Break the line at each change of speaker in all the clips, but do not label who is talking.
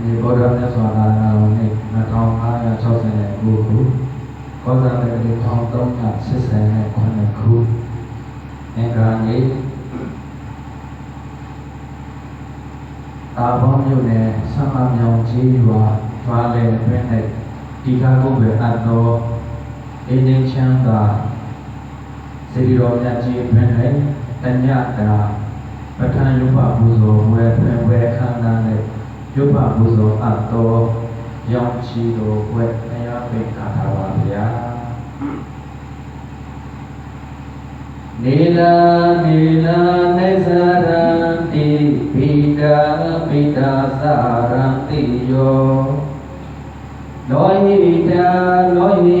ဒီဘောဓမြတ်စွာဘုရားတော်နေ့2569ခုကောဇာတက္ကတိ1389ခုအင်္ဂါနေ့တာဘောင်းမြို့နယ်ဆမမြောင်ကြီးရွာဓွာလယ်အတွင်း၌တိခါကုပ္ပအပ်သောအင်းင်းချမ်းသာစေတီတော်မြတ်ကြီးအတွင်း၌တညတာပဋ္ဌာန်ရုပ္ပပူဇော်ဝဲဖွင့်ဝဲခန္ဓာ၌ ရုပ်ပါဘုဇောအပ်တော်ရောင်ချီတော်ဘွဲ့တရားပင်ကာထာပါဗျာနေလာနေလာနေဇရံတိပိတာပိတာသရံတိယောနောဟိတာနောဟိ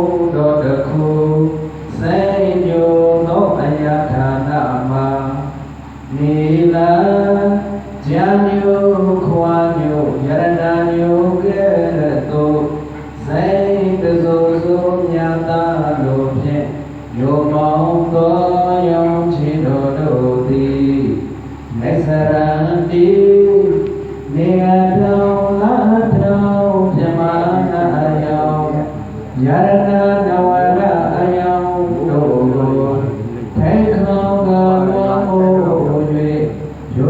လာဉာဏ်မျိုးခွာမျိုးယရဏမျိုးကဲ့သို့စိတ်တစိုးစိုးမြတ်သာလိုဖြင့်ယောမောင်းသောယောင်ချင်းတို့တို့သည်မေဆရံတိနေရာ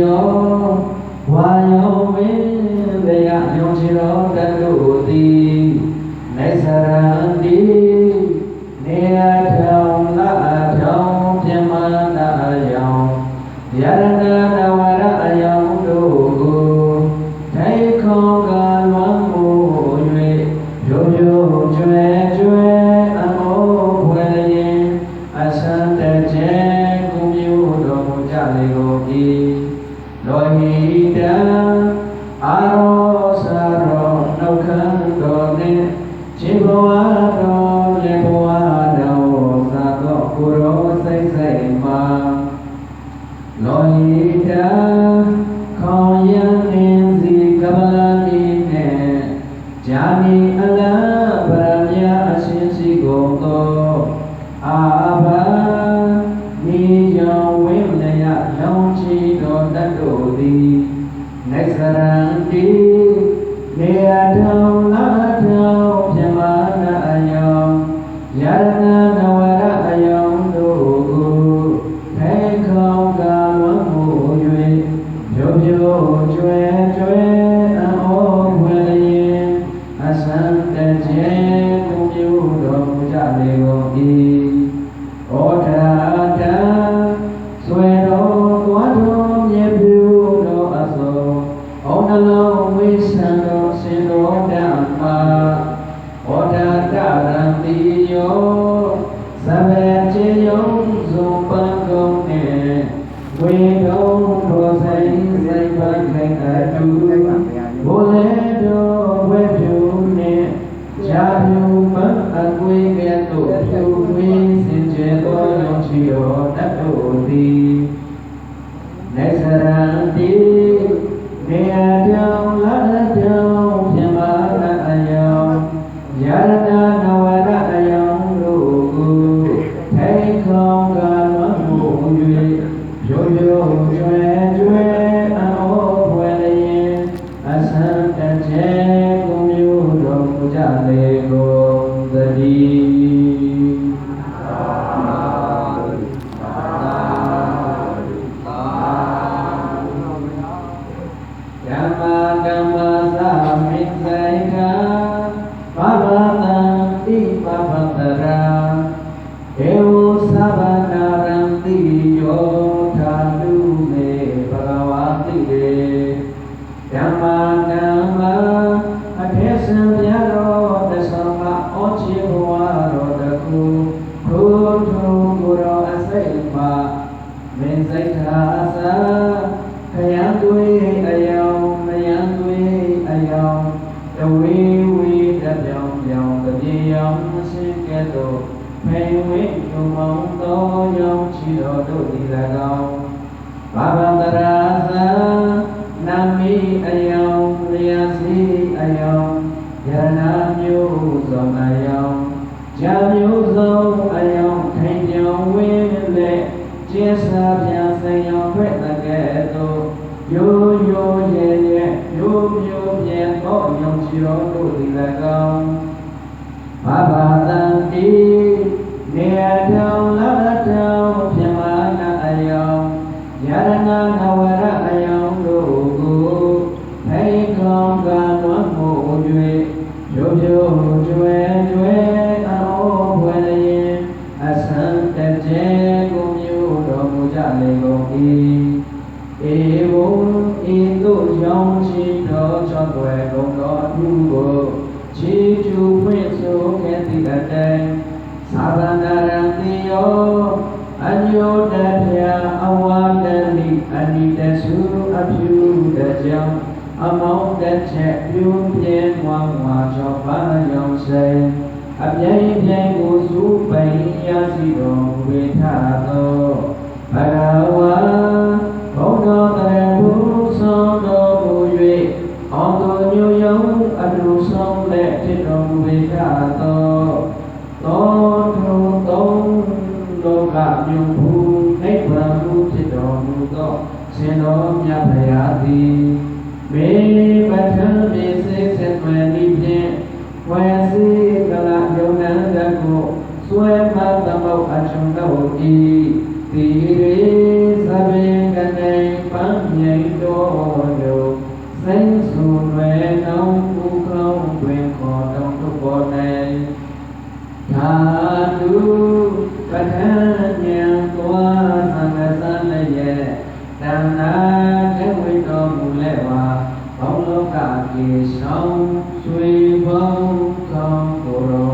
ယောဝါယောဝိဗေယယုံကြည်တော်တတုတိ وحيدا أرى စရံတိနေအထောင်လာထောင်မြမနာအယောင်ယရဏနဝရအယောင်တို့ကိုထိုင်ခေါင်ကလွန်မှု၍ရုပ်ရုပ် အယောင်လျာစီအယောင်ယရနာမျိုးစုံအယောင်ဇာမျိုးစုံအယောင်ထိုင်ပြောင်းဝင်းလက်ကျေစာပြန်ဆိုင်ရောဖက်တကဲ့သို့ရိုးရိုးရဲရဲရိုးမျိုးပြန်သောယုံကြည်တော်တို့သည်၎င်းဘာဘာ အမောင်းတစ်ချက်ပြုံးပြဲဝါဝါချောပါရောင်စိန်အပြိုင်ပြိုင်ကိုစုပိုင်ရစီတော်ဝေထသောဘဂဝါဘုဒ္ဓတရဘုဆောင်တော်မူ၍အောင် ပထံမေစေစေမနိဖြင့်ဝေစီကလယုံနံတကိုစွဲမသမုတ်အချုံတော်ဤတိရေသဗ္ဗေကနေပန်းမြိန်တော်ယုစိမ့်စုံွယ်နောင်ကုကောင်းတွင် His home, sweet welcome for all.